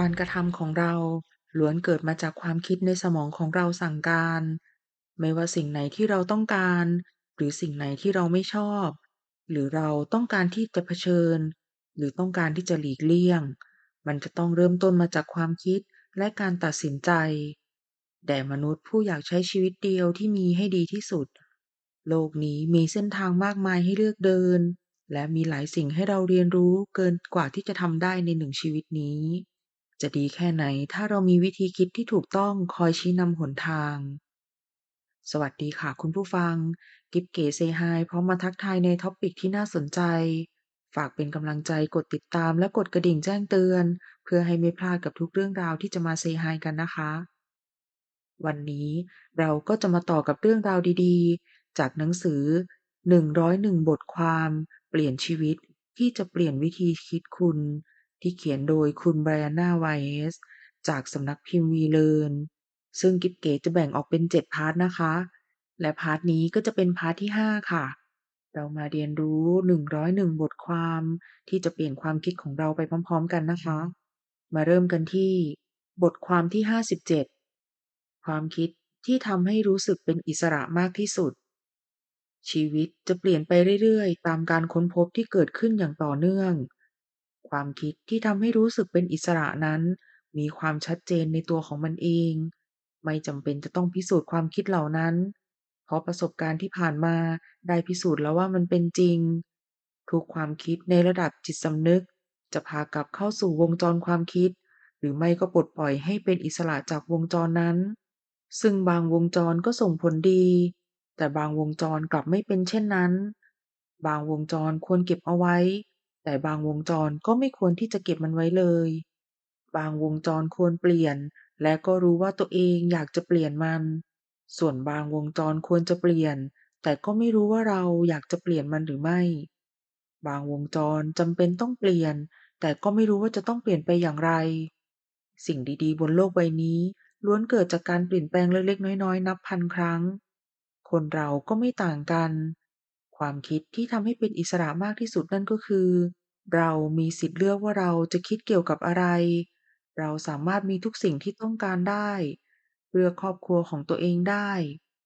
การกระทำของเราล้วนเกิดมาจากความคิดในสมองของเราสั่งการ ไม่ว่าสิ่งไหนที่เราต้องการ หรือสิ่งไหนที่เราไม่ชอบ หรือเราต้องการที่จะเผชิญ หรือต้องการที่จะหลีกเลี่ยง มันจะต้องเริ่มต้นมาจากความคิดและการตัดสินใจ แด่มนุษย์ผู้อยากใช้ชีวิตเดียวที่มีให้ดีที่สุด โลกนี้มีเส้นทางมากมายให้เลือกเดิน และมีหลายสิ่งให้เราเรียนรู้เกินกว่าที่จะทำได้ในหนึ่งชีวิตนี้ จะดีแค่ไหนถ้าเรามีวิธีคิดที่ถูกต้องคอยชี้นำหนทาง สวัสดีค่ะคุณผู้ฟัง กิ๊บเก๋เซฮายพร้อมมาทักทายในท็อปิกที่น่าสนใจ ฝากเป็นกำลังใจกดติดตามและกดกระดิ่งแจ้งเตือน เพื่อให้ไม่พลาดกับทุกเรื่องราวที่จะมาเซฮายกันนะคะ วันนี้เราก็จะมาต่อกับเรื่องราวดีๆ จากหนังสือ 101 บทความ เปลี่ยนชีวิตที่จะเปลี่ยนวิธีคิดคุณ ที่เขียนโดยคุณ Brianna Wiest จากสำนักพิมพ์ WeLearn ซึ่งกิ๊บเก๋จะแบ่งออกเป็น7พาร์ตนะคะ และพาร์ตนี้ก็จะเป็นพาร์ตที่5ค่ะ เรามาเรียนรู้101บทความที่จะเปลี่ยนความคิดของเราไปพร้อมๆกันนะคะ มาเริ่มกันที่ บทความที่57ความคิดที่ทำให้รู้สึกเป็นอิสระมากที่สุด ชีวิตจะเปลี่ยนไปเรื่อยๆ ตามการค้นพบที่เกิดขึ้นอย่างต่อเนื่อง ความคิดที่ทำให้รู้สึกเป็นอิสระนั้น มีความชัดเจนในตัวของมันเอง ไม่จำเป็นจะต้องพิสูจน์ความคิดเหล่านั้น เพราะประสบการณ์ที่ผ่านมาได้พิสูจน์แล้วว่ามันเป็นจริง ทุกความคิดในระดับจิตสำนึก จะพากลับเข้าสู่วงจรความคิด หรือไม่ก็ปลดปล่อยให้เป็นอิสระจากวงจรนั้น ซึ่งบางวงจรก็ส่งผลดี แต่บางวงจรกลับไม่เป็นเช่นนั้น บางวงจรควรเก็บเอาไว้ แต่บางวงจรก็ไม่ควรที่จะเก็บมันไว้เลย บางวงจรควรเปลี่ยน และก็รู้ว่าตัวเองอยากจะเปลี่ยนมัน ส่วนบางวงจรควรจะเปลี่ยน แต่ก็ไม่รู้ว่าเราอยากจะเปลี่ยนมันหรือไม่ บางวงจรจำเป็นต้องเปลี่ยน แต่ก็ไม่รู้ว่าจะต้องเปลี่ยนไปอย่างไร สิ่งดีๆ บนโลกใบนี้ ล้วนเกิดจากการเปลี่ยนแปลงเล็กๆ น้อยๆ นับพันครั้ง คนเราก็ไม่ต่างกัน ความคิดที่ทำให้เป็นอิสระมากที่สุดนั่นก็คือ เรามีสิทธิ์เลือกว่าเราจะคิดเกี่ยวกับอะไร เราสามารถมีทุกสิ่งที่ต้องการได้ เลือกครอบครัวของตัวเองได้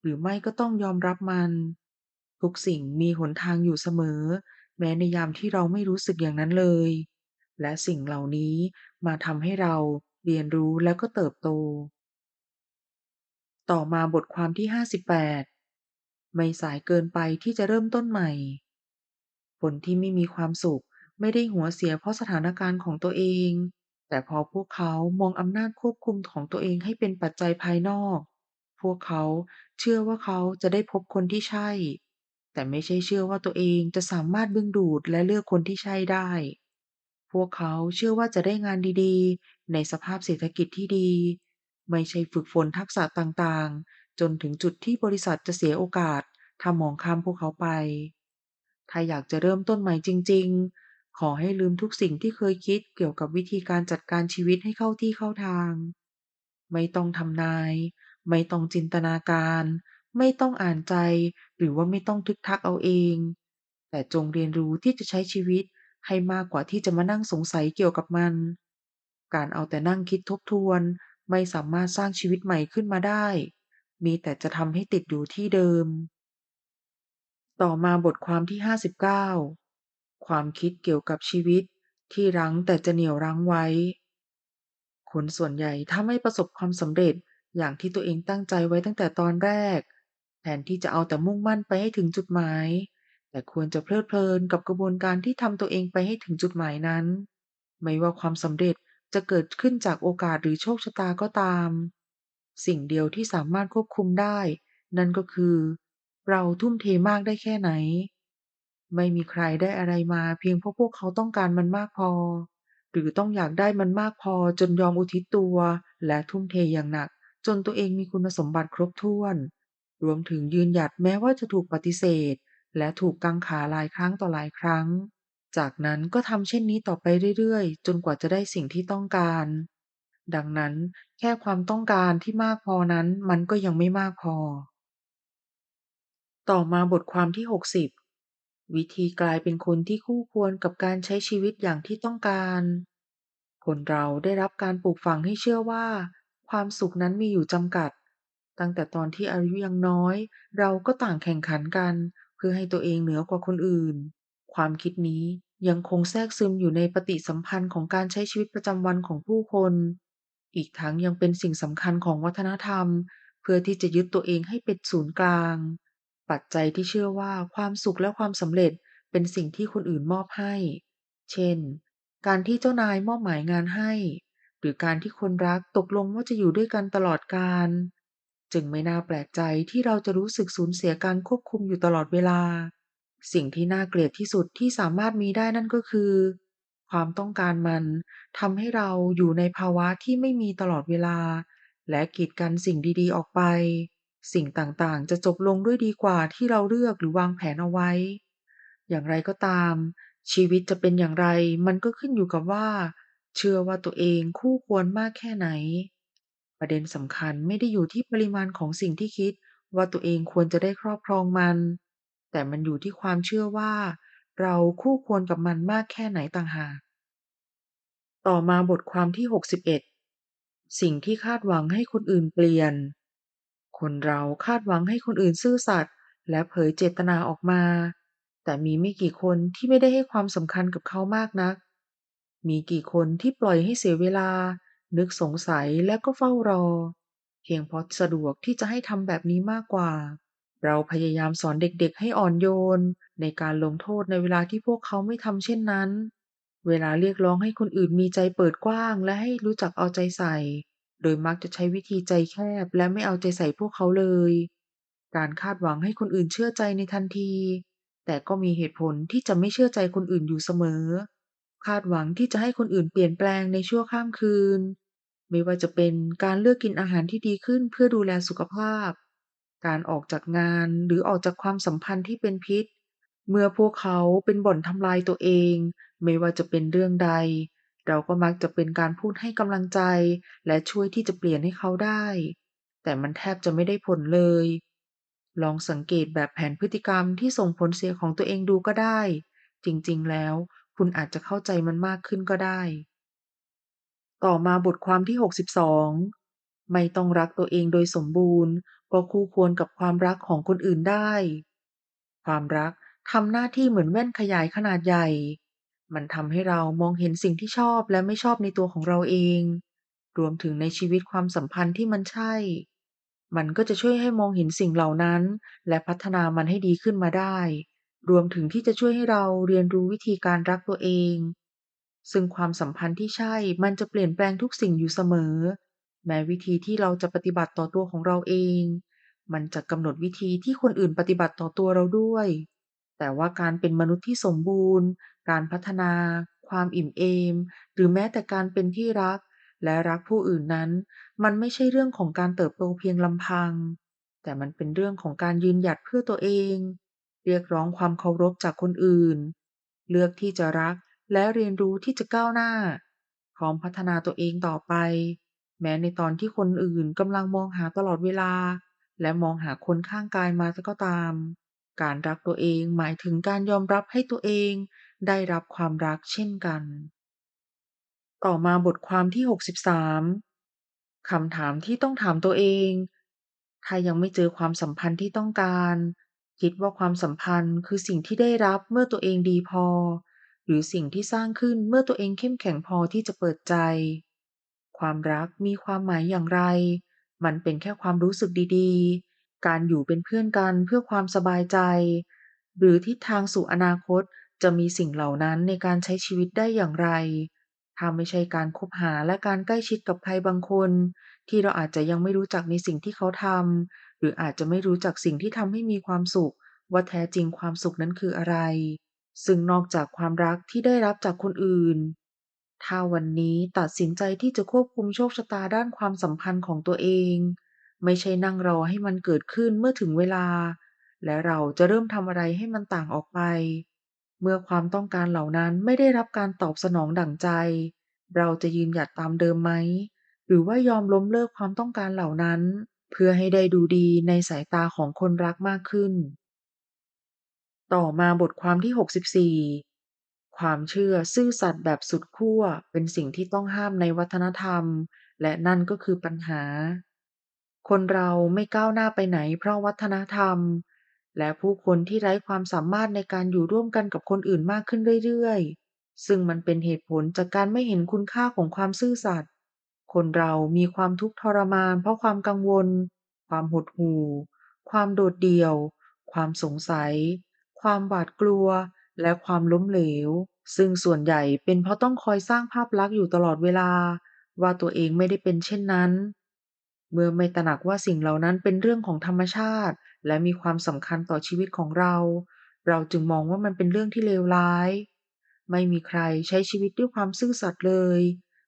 หรือไม่ก็ต้องยอมรับมัน ทุกสิ่งมีหนทางอยู่เสมอ แม้ในยามที่เราไม่รู้สึกอย่างนั้นเลย และสิ่งเหล่านี้มาทำให้เราเรียนรู้และก็เติบโต ต่อมาบทความที่ 58 ไม่สายเกินไปที่จะเริ่มต้นใหม่ คนที่ไม่มีความสุข ไม่ได้หัวเสียเพราะสถานการณ์ของตัวเอง แต่พราะพวกเขามองอำนาจควบคุมของตัวเองให้เป็นปัจจัยภายนอก พวกเขาเชื่อว่าเขาจะได้พบคนที่ใช่ แต่ไม่ใช่เชื่อว่าตัวเองจะสามารถดึงดูดและเลือกคนที่ใช่ได้ พวกเขาเชื่อว่าจะได้งานดีๆ ในสภาพเศรษฐกิจที่ดี ไม่ใช่ฝึกฝนทักษะต่างๆ จนถึงจุดที่บริษัทจะเสียโอกาสถ้ามองข้ามพวกเขาไป ถ้าอยากจะเริ่มต้นใหม่จริง ๆ ขอให้ลืมทุกสิ่งที่เคยคิดเกี่ยวกับวิธีการจัดการชีวิตให้เข้าที่เข้าทาง ไม่ต้องทำนาย ไม่ต้องจินตนาการ ไม่ต้องอ่านใจ หรือว่าไม่ต้องทึกทักเอาเอง แต่จงเรียนรู้ที่จะใช้ชีวิตให้มากกว่าที่จะมานั่งสงสัยเกี่ยวกับมัน การเอาแต่นั่งคิดทบทวน ไม่สามารถสร้างชีวิตใหม่ขึ้นมาได้ มีแต่จะทำให้ติดอยู่ที่เดิม ต่อมาบทความที่ 59 ความคิดเกี่ยวกับชีวิตที่รั้งแต่จะเหนี่ยวรั้งไว้ คนส่วนใหญ่ถ้าไม่ประสบความสำเร็จอย่างที่ตัวเองตั้งใจไว้ตั้งแต่ตอนแรก แทนที่จะเอาแต่มุ่งมั่นไปให้ถึงจุดหมาย แต่ควรจะเพลิดเพลินกับกระบวนการที่ทำตัวเองไปให้ถึงจุดหมายนั้น ไม่ว่าความสำเร็จจะเกิดขึ้นจากโอกาสหรือโชคชะตาก็ตาม สิ่งเดียวที่สามารถควบคุมได้ นั่นก็คือ เราทุ่มเทมากได้แค่ไหน ไม่มีใครได้อะไรมาเพียงเพราะพวกเขาต้องการมันมากพอ หรือต้องอยากได้มันมากพอจนยอมอุทิศตัว และทุ่มเทอย่างหนัก จนตัวเองมีคุณสมบัติครบถ้วน รวมถึงยืนหยัดแม้ว่าจะถูกปฏิเสธ และถูกกังขาหลายครั้งต่อหลายครั้ง จากนั้นก็ทำเช่นนี้ต่อไปเรื่อยๆ จนกว่าจะได้สิ่งที่ต้องการ ดังนั้นแค่ความต้องการที่มากพอนั้นมันก็ยังไม่มากพอ ต่อมาบทความที่ 60 วิธีกลายเป็นคนที่คู่ควรกับการใช้ชีวิตอย่างที่ต้องการ คนเราได้รับการปลูกฝังให้เชื่อว่า ความสุขนั้นมีอยู่จำกัด ตั้งแต่ตอนที่อายุยังน้อย เราก็ต่างแข่งขันกัน เพื่อให้ตัวเองเหนือกว่าคนอื่น ความคิดนี้ยังคงแทรกซึมอยู่ในปฏิสัมพันธ์ของการใช้ชีวิตประจำวันของผู้คน อีกทั้งยังเป็นสิ่งสำคัญของวัฒนธรรม เพื่อที่จะยึดตัวเองให้เป็นศูนย์กลาง ปัจจัยที่เชื่อว่าความสุขและความสำเร็จเป็นสิ่งที่คนอื่นมอบให้ เช่น การที่เจ้านายมอบหมายงานให้ หรือการที่คนรักตกลงว่าจะอยู่ด้วยกันตลอดกาลจึงไม่น่าแปลกใจที่เราจะรู้สึกสูญเสียการควบคุมอยู่ตลอดเวลา สิ่งที่น่าเกลียดที่สุดที่สามารถมีได้นั่นก็คือ ความต้องการมันทำให้เราอยู่ในภาวะที่ไม่มีตลอดเวลา และกีดกันสิ่งดีๆ ออกไป สิ่งต่างๆ จะจบลงด้วยดีกว่าที่เราเลือกหรือวางแผนเอาไว้ อย่างไรก็ตาม ชีวิตจะเป็นอย่างไรมันก็ขึ้นอยู่กับว่า เชื่อว่าตัวเองคู่ควรมากแค่ไหน ประเด็นสำคัญไม่ได้อยู่ที่ปริมาณของสิ่งที่คิดว่าตัวเองควรจะได้ครอบครองมัน แต่มันอยู่ที่ความเชื่อว่า เราคู่ควรกับมันมากแค่ไหนต่างหาก ต่อมาบทความที่ 61 สิ่งที่คาดหวังให้คนอื่นเปลี่ยน คนเราคาดหวังให้คนอื่นซื่อสัตย์และเผยเจตนาออกมา แต่มีไม่กี่คนที่ไม่ได้ให้ความสำคัญกับเขามากนัก มีกี่คนที่ปล่อยให้เสียเวลา นึกสงสัยและก็เฝ้ารอ เพียงเพราะสะดวกที่จะให้ทำแบบนี้มากกว่า เราพยายามสอนเด็กๆให้อ่อนโยน ในการลงโทษในเวลาที่พวกเขาไม่ทำเช่นนั้น เวลาเรียกร้องให้คนอื่นมีใจเปิดกว้างและให้รู้จักเอาใจใส่ โดยมักจะใช้วิธีใจแคบและไม่เอาใจใส่พวกเขาเลย การคาดหวังให้คนอื่นเชื่อใจในทันที แต่ก็มีเหตุผลที่จะไม่เชื่อใจคนอื่นอยู่เสมอ คาดหวังที่จะให้คนอื่นเปลี่ยนแปลงในชั่วข้ามคืน ไม่ว่าจะเป็นการเลือกกินอาหารที่ดีขึ้นเพื่อดูแลสุขภาพ การออกจากงานหรือออกจากความสัมพันธ์ที่เป็นพิษ เมื่อพวกเขาเป็นบ่อนทำลายตัวเอง ไม่ว่าจะเป็นเรื่องใด เราก็มักจะเป็นการพูดให้กำลังใจ และช่วยที่จะเปลี่ยนให้เขาได้ แต่มันแทบจะไม่ได้ผลเลย ลองสังเกตแบบแผนพฤติกรรมที่ส่งผลเสียของตัวเองดูก็ได้ จริงๆ แล้ว คุณอาจจะเข้าใจมันมากขึ้นก็ได้ ต่อมาบทความที่ 62 ไม่ต้องรักตัวเองโดยสมบูรณ์ก็คู่ควรกับความรักของคนอื่นได้ ความรักทำหน้าที่เหมือนแว่นขยายขนาดใหญ่ มันทำให้เรามองเห็นสิ่งที่ชอบและไม่ชอบในตัวของเราเอง รวมถึงในชีวิตความสัมพันธ์ที่มันใช่ มันก็จะช่วยให้มองเห็นสิ่งเหล่านั้น และพัฒนามันให้ดีขึ้นมาได้ รวมถึงที่จะช่วยให้เราเรียนรู้วิธีการรักตัวเอง ซึ่งความสัมพันธ์ที่ใช่มันจะเปลี่ยนแปลงทุกสิ่งอยู่เสมอ แม้วิธีที่เราจะปฏิบัติต่อตัวของเราเอง มันจะกำหนดวิธีที่คนอื่นปฏิบัติต่อตัวเราด้วย แต่ว่าการเป็นมนุษย์ที่สมบูรณ์ การพัฒนา ความอิ่มเอม หรือแม้แต่การเป็นที่รัก และรักผู้อื่นนั้น มันไม่ใช่เรื่องของการเติบโตเพียงลำพัง แต่มันเป็นเรื่องของการยืนหยัดเพื่อตัวเอง เรียกร้องความเคารพจากคนอื่น เลือกที่จะรักและเรียนรู้ที่จะก้าวหน้า พร้อมพัฒนาตัวเองต่อไป แม้ในตอนที่คนอื่นกำลังมองหาตลอดเวลา และมองหาคนข้างกายมาก็ตาม การรักตัวเองหมายถึงการยอมรับให้ตัวเอง ได้รับความรักเช่นกัน ต่อมาบทความที่ 63 คำถามที่ต้องถามตัวเอง ถ้ายังไม่เจอความสัมพันธ์ที่ต้องการ คิดว่าความสัมพันธ์คือสิ่งที่ได้รับเมื่อตัวเองดีพอ หรือสิ่งที่สร้างขึ้นเมื่อตัวเองเข้มแข็งพอที่จะเปิดใจ ความรักมีความหมายอย่างไร มันเป็นแค่ความรู้สึกดีๆ การอยู่เป็นเพื่อนกันเพื่อความสบายใจ หรือทิศทางสู่อนาคต จะมีสิ่งเหล่านั้นในการใช้ชีวิตได้อย่างไร ถ้าไม่ใช่การคบหาและการใกล้ชิดกับใครบางคน ที่เราอาจจะยังไม่รู้จักในสิ่งที่เขาทำหรืออาจจะไม่รู้จักสิ่งที่ทำให้มีความสุข ว่าแท้จริงความสุขนั้นคืออะไร ซึ่งนอกจากความรักที่ได้รับจากคนอื่น ถ้าวันนี้ตัดสินใจที่จะควบคุมโชคชะตาด้านความสัมพันธ์ของตัวเอง ไม่ใช่นั่งรอให้มันเกิดขึ้นเมื่อถึงเวลา และเราจะเริ่มทำอะไรให้มันต่างออกไป เมื่อความต้องการเหล่านั้นไม่ได้รับการตอบสนองดั่งใจ เราจะยืนหยัดตามเดิมไหม หรือว่ายอมล้มเลิกความต้องการเหล่านั้น เพื่อให้ได้ดูดีในสายตาของคนรักมากขึ้น ต่อมาบทความที่ 64 ความเชื่อซื่อสัตย์แบบสุดขั้วเป็นสิ่งที่ต้องห้ามในวัฒนธรรม และนั่นก็คือปัญหา คนเราไม่ก้าวหน้าไปไหนเพราะวัฒนธรรม และผู้คนที่ไร้ความสามารถในการอยู่ร่วมกันกับคนอื่นมากขึ้นเรื่อยๆ ซึ่งมันเป็นเหตุผลจากการไม่เห็นคุณค่าของความซื่อสัตย์ คนเรามีความทุกข์ทรมานเพราะความกังวล ความหดหู่ ความโดดเดี่ยว ความสงสัย ความหวาดกลัว และความล้มเหลว ซึ่งส่วนใหญ่เป็นเพราะต้องคอยสร้างภาพลักษณ์อยู่ตลอดเวลา ว่าตัวเองไม่ได้เป็นเช่นนั้น เมื่อไม่ตระหนักว่าสิ่งเหล่านั้นเป็นเรื่องของธรรมชาติ และมีความสำคัญต่อชีวิตของเรา เราจึงมองว่ามันเป็นเรื่องที่เลวร้าย ไม่มีใครใช้ชีวิตด้วยความซื่อสัตย์เลย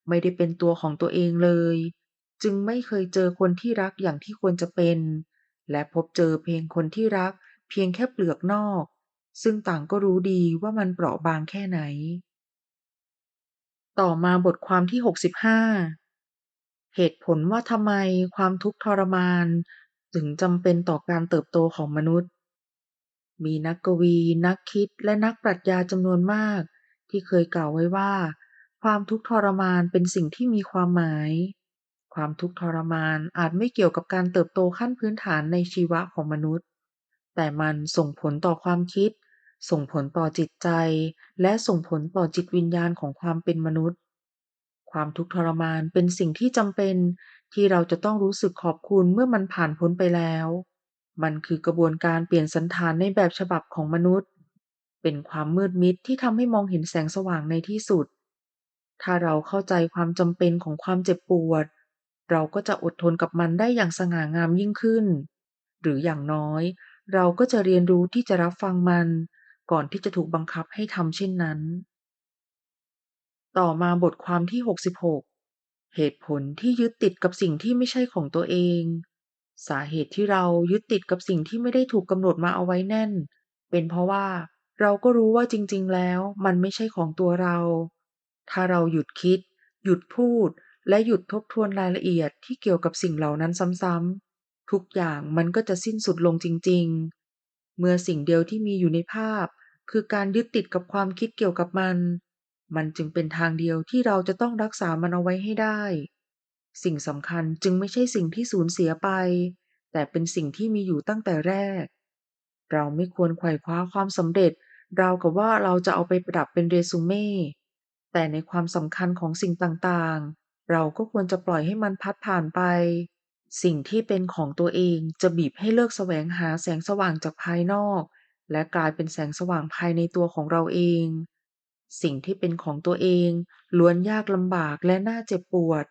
ไม่ได้เป็นตัวของตัวเองเลย จึงไม่เคยเจอคนที่รักอย่างที่ควรจะเป็น และพบเจอเพียงคนที่รัก เพียงแค่เปลือกนอก ซึ่งต่างก็รู้ดีว่ามันเปราะบางแค่ไหน ต่อมาบทความที่ 65 เหตุผลว่าทำไมความทุกข์ทรมานถึงจำเป็นต่อการเติบโตของมนุษย์ มีนักกวี นักคิดและนักปรัชญาจำนวนมาก ที่เคยกล่าวไว้ว่า ความทุกข์ทรมานเป็นสิ่งที่มีความหมาย ความทุกข์ทรมานอาจไม่เกี่ยวกับการเติบโตขั้นพื้นฐานในชีวะของมนุษย์ แต่มันส่งผลต่อความคิด ส่งผลต่อจิตใจ และส่งผลต่อจิตวิญญาณของความเป็นมนุษย์ ความทุกข์ทรมานเป็นสิ่งที่จำเป็นที่เราจะต้องรู้สึกขอบคุณเมื่อมันผ่านพ้นไปแล้ว มันคือกระบวนการเปลี่ยนสันฐานในแบบฉบับของมนุษย์ เป็นความมืดมิดที่ทำให้มองเห็นแสงสว่างในที่สุด ถ้าเราเข้าใจความจำเป็นของความเจ็บปวด เราก็จะอดทนกับมันได้อย่างสง่างามยิ่งขึ้น หรืออย่างน้อย เราก็จะเรียนรู้ที่จะรับฟังมัน ก่อนที่จะถูกบังคับให้ทำเช่นนั้น ต่อมาบทความที่ 66 เหตุผลที่ยึดติดกับสิ่งที่ไม่ใช่ของตัวเอง สาเหตุที่เรายึดติดกับสิ่งที่ไม่ได้ถูกกำหนดมาเอาไว้แน่น เป็นเพราะว่าเราก็รู้ว่าจริง ๆ แล้วมันไม่ใช่ของตัวเรา ถ้าเราหยุดคิด หยุดพูด และหยุดทบทวนรายละเอียดที่เกี่ยวกับสิ่งเหล่านั้นซ้ำๆ ทุกอย่างมันก็จะสิ้นสุดลงจริง ๆ เมื่อสิ่งเดียวที่มีอยู่ในภาพ คือการยึดติดกับความคิดเกี่ยวกับมัน มันจึงเป็นทางเดียวที่เราจะต้องรักษามันเอาไว้ให้ได้ สิ่งสำคัญจึงไม่ใช่สิ่งที่สูญเสียไป แต่เป็นสิ่งที่มีอยู่ตั้งแต่แรก เราไม่ควรไขว่คว้าความสำเร็จราวกับว่าเราจะเอาไปประดับเป็นเรซูเม่แต่ในความสำคัญของสิ่งต่างๆ เราก็ควรจะปล่อยให้มันพัดผ่านไป สิ่งที่เป็นของตัวเองจะบีบให้เลิกแสวงหาแสงสว่างจากภายนอก และกลายเป็นแสงสว่างภายในตัวของเราเอง สิ่งที่เป็นของตัวเองล้วนยากลำบากและน่าเจ็บปวด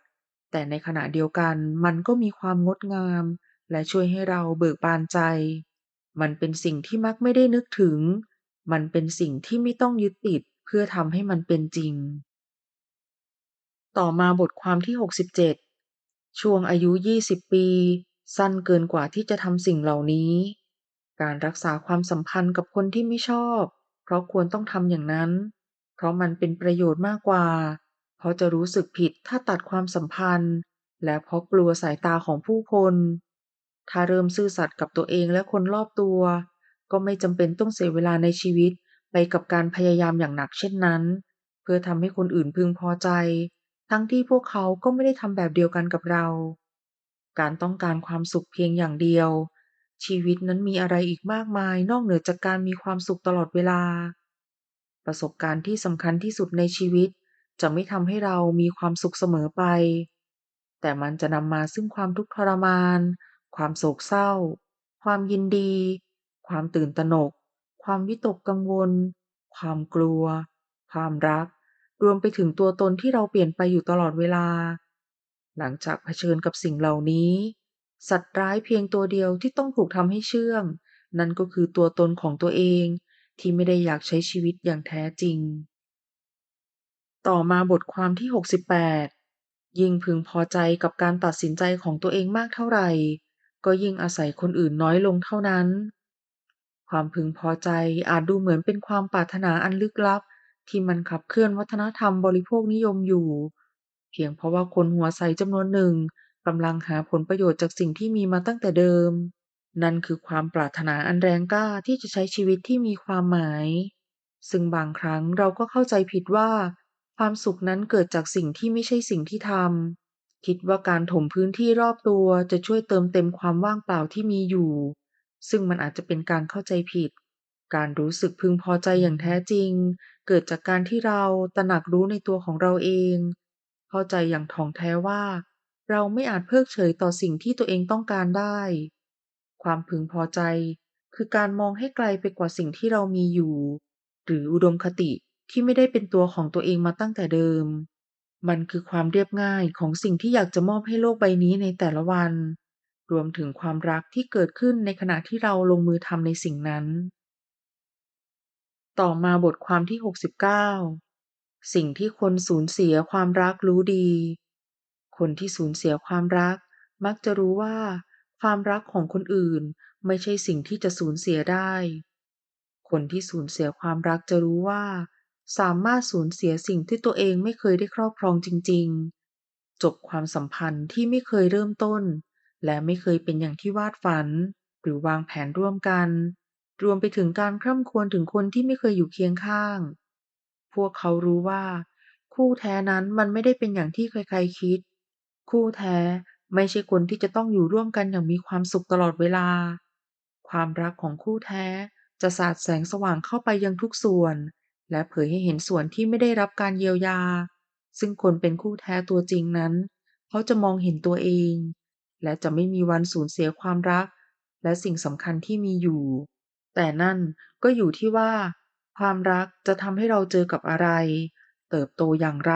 แต่ในขณะเดียวกันมันก็มีความงดงาม และช่วยให้เราเบิกบานใจ มันเป็นสิ่งที่มักไม่ได้นึกถึง มันเป็นสิ่งที่ไม่ต้องยึดติดเพื่อทำให้มันเป็นจริง ต่อมาบทความที่ 67 ช่วงอายุ 20 ปี สั้นเกินกว่าที่จะทำสิ่งเหล่านี้ การรักษาความสัมพันธ์กับคนที่ไม่ชอบ เพราะควรต้องทำอย่างนั้น เพราะมันเป็นประโยชน์มากกว่า เพราะจะรู้สึกผิดถ้าตัดความสัมพันธ์ และเพราะกลัวสายตาของผู้คน ถ้าเริ่มซื่อสัตย์กับตัวเองและคนรอบตัว ก็ไม่จำเป็นต้องเสียเวลาในชีวิตไปกับการพยายามอย่างหนักเช่นนั้น เพื่อทำให้คนอื่นพึงพอใจ ทั้งที่พวกเขาก็ไม่ได้ทำแบบเดียวกันกับเรา การต้องการความสุขเพียงอย่างเดียว ชีวิตนั้นมีอะไรอีกมากมายนอกเหนือจากการมีความสุขตลอดเวลา ประสบการณ์ที่สำคัญที่สุดในชีวิต จะไม่ทำให้เรามีความสุขเสมอไป แต่มันจะนำมาซึ่งความทุกข์ทรมาน ความโศกเศร้า ความยินดี ความตื่นตระหนก ความวิตกกังวล ความกลัว ความรัก รวมไปถึงตัวตนที่เราเปลี่ยนไปอยู่ตลอดเวลา หลังจากเผชิญกับสิ่งเหล่านี้ สัตว์ร้ายเพียงตัวเดียวที่ต้องถูกทำให้เชื่อง นั่นก็คือตัวตนของตัวเอง ที่ไม่ได้อยากใช้ชีวิตอย่างแท้จริง ต่อมาบทความที่ 68 ยิ่งพึงพอใจกับการตัดสินใจของตัวเองมากเท่าไหร่ ก็ยิ่งอาศัยคนอื่นน้อยลงเท่านั้น ความพึงพอใจอาจดูเหมือนเป็นความปรารถนาอันลึกลับ ที่มันขับเคลื่อนวัฒนธรรมบริโภคนิยมอยู่ เพียงเพราะว่าคนหัวใสจำนวนหนึ่งกำลังหาผลประโยชน์จากสิ่งที่มีมาตั้งแต่เดิม นั่นคือความปรารถนาอันแรงกล้าที่จะใช้ชีวิตที่มีความหมาย ซึ่งบางครั้งเราก็เข้าใจผิดว่า ความสุขนั้นเกิดจากสิ่งที่ไม่ใช่สิ่งที่ทำคิดว่าการถมพื้นที่รอบตัวจะช่วยเติมเต็มความว่างเปล่าที่มีอยู่ ซึ่งมันอาจจะเป็นการเข้าใจผิด การรู้สึกพึงพอใจอย่างแท้จริง เกิดจากการที่เราตระหนักรู้ในตัวของเราเอง เข้าใจอย่างถ่องแท้ว่า เราไม่อาจเพิกเฉยต่อสิ่งที่ตัวเองต้องการได้ ความพึงพอใจ คือการมองให้ไกลไปกว่าสิ่งที่เรามีอยู่ หรืออุดมคติที่ไม่ได้เป็นตัวของตัวเองมาตั้งแต่เดิม มันคือความเรียบง่ายของสิ่งที่อยากจะมอบให้โลกใบนี้ในแต่ละวัน รวมถึงความรักที่เกิดขึ้นในขณะที่เราลงมือทำในสิ่งนั้น ต่อมาบทความที่ 69 สิ่งที่คนสูญเสียความรักรู้ดี คนที่สูญเสียความรักมักจะรู้ว่า ความรักของคนอื่นไม่ใช่สิ่งที่จะสูญเสียได้ คนที่สูญเสียความรักจะรู้ว่า สามารถสูญเสียสิ่งที่ตัวเองไม่เคยได้ครอบครองจริง ๆ จบความสัมพันธ์ที่ไม่เคยเริ่มต้น และไม่เคยเป็นอย่างที่วาดฝัน หรือวางแผนร่วมกัน รวมไปถึงการคร่ำครวญถึงคนที่ไม่เคยอยู่เคียงข้าง พวกเขารู้ว่า คู่แท้นั้นมันไม่ได้เป็นอย่างที่ใครๆคิด คู่แท้ ไม่ใช่คนที่จะต้องอยู่ร่วมกันอย่างมีความสุขตลอดเวลา ความรักของคู่แท้จะสาดแสงสว่างเข้าไปยังทุกส่วน และเผยให้เห็นส่วนที่ไม่ได้รับการเยียวยา ซึ่งคนเป็นคู่แท้ตัวจริงนั้น เขาจะมองเห็นตัวเอง และจะไม่มีวันสูญเสียความรัก และสิ่งสำคัญที่มีอยู่ แต่นั่นก็อยู่ที่ว่า ความรักจะทำให้เราเจอกับอะไร เติบโตอย่างไร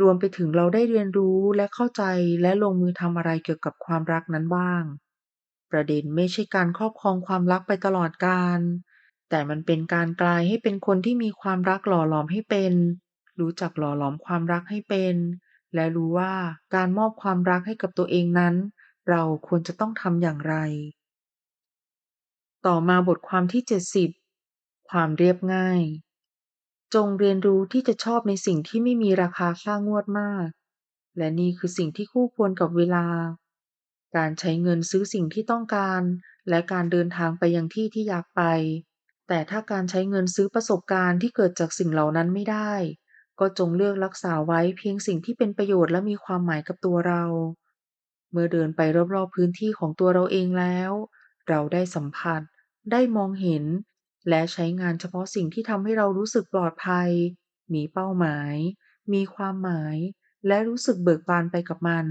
รวมไปถึงเราได้เรียนรู้และเข้าใจและลงมือทำอะไรเกี่ยวกับความรักนั้นบ้าง ประเด็นไม่ใช่การครอบครองความรักไปตลอดกาลแต่มันเป็นการกลายให้เป็นคนที่มีความรักหล่อหลอมให้เป็น รู้จักหล่อหลอมความรักให้เป็น และรู้ว่าการมอบความรักให้กับตัวเองนั้น เราควรจะต้องทำอย่างไร ต่อมาบทความที่ 70 ความเรียบง่าย จงเรียนรู้ที่จะชอบในสิ่งที่ไม่มีราคาค่างวดมาก และนี่คือสิ่งที่คู่ควรกับเวลา การใช้เงินซื้อสิ่งที่ต้องการ และการเดินทางไปยังที่ที่อยากไป แต่ถ้าการใช้เงินซื้อประสบการณ์ที่เกิดจากสิ่งเหล่านั้นไม่ได้ ก็จงเลือกรักษาไว้เพียงสิ่งที่เป็นประโยชน์และมีความหมายกับตัวเรา เมื่อเดินไปรอบๆพื้นที่ของตัวเราเองแล้ว เราได้สัมผัส ได้มองเห็น และใช้งานเฉพาะสิ่งที่ทำให้เรารู้สึกปลอดภัย มีเป้าหมาย มีความหมาย และรู้สึกเบิกบานไปกับมัน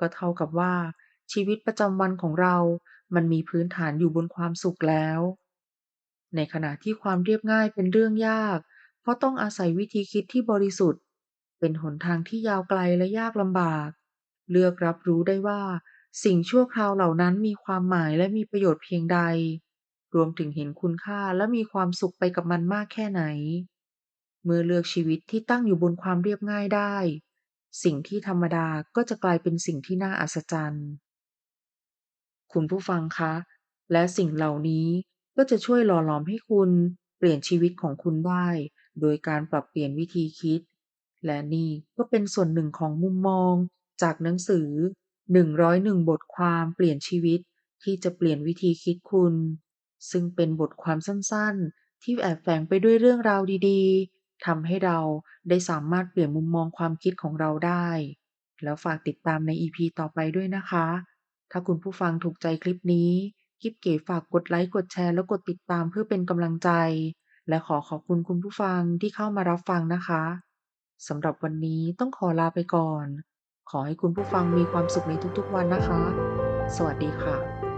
ก็เท่ากับว่า ชีวิตประจำวันของเรา มันมีพื้นฐานอยู่บนความสุขแล้ว ในขณะที่ความเรียบง่ายเป็นเรื่องยาก เพราะต้องอาศัยวิธีคิดที่บริสุทธิ์ เป็นหนทางที่ยาวไกลและยากลำบาก เลือกรับรู้ได้ว่า สิ่งชั่วคราวเหล่านั้นมีความหมายและมีประโยชน์เพียงใด รวมถึงเห็นคุณค่าและมีความสุขไปกับมันมากแค่ไหน เมื่อเลือกชีวิตที่ตั้งอยู่บนความเรียบง่ายได้ สิ่งที่ธรรมดาก็จะกลายเป็นสิ่งที่น่าอัศจรรย์ คุณผู้ฟังคะ และสิ่งเหล่านี้ก็จะช่วยหล่อหลอมให้คุณเปลี่ยนชีวิตของคุณได้ โดยการปรับเปลี่ยนวิธีคิด และนี่ก็เป็นส่วนหนึ่งของมุมมอง จากหนังสือ 101 บทความเปลี่ยนชีวิตที่จะเปลี่ยนวิธีคิดคุณ ซึ่งเป็นบทความสั้นๆ ที่แอบแฝงไปด้วยเรื่องราวดีๆทำให้เราได้สามารถเปลี่ยนมุมมองความคิดของเราได้ แล้วฝากติดตามใน EP ต่อไปด้วยนะคะ ถ้าคุณผู้ฟังถูกใจคลิปนี้กิ๊บเก๋ฝากกดไลค์กดแชร์และกดติดตามเพื่อเป็นกำลังใจ และขอขอบคุณคุณผู้ฟังที่เข้ามารับฟังนะคะสำหรับวันนี้ต้องขอลาไปก่อน ขอให้คุณผู้ฟังมีความสุขในทุกๆวันนะคะ สวัสดีค่ะ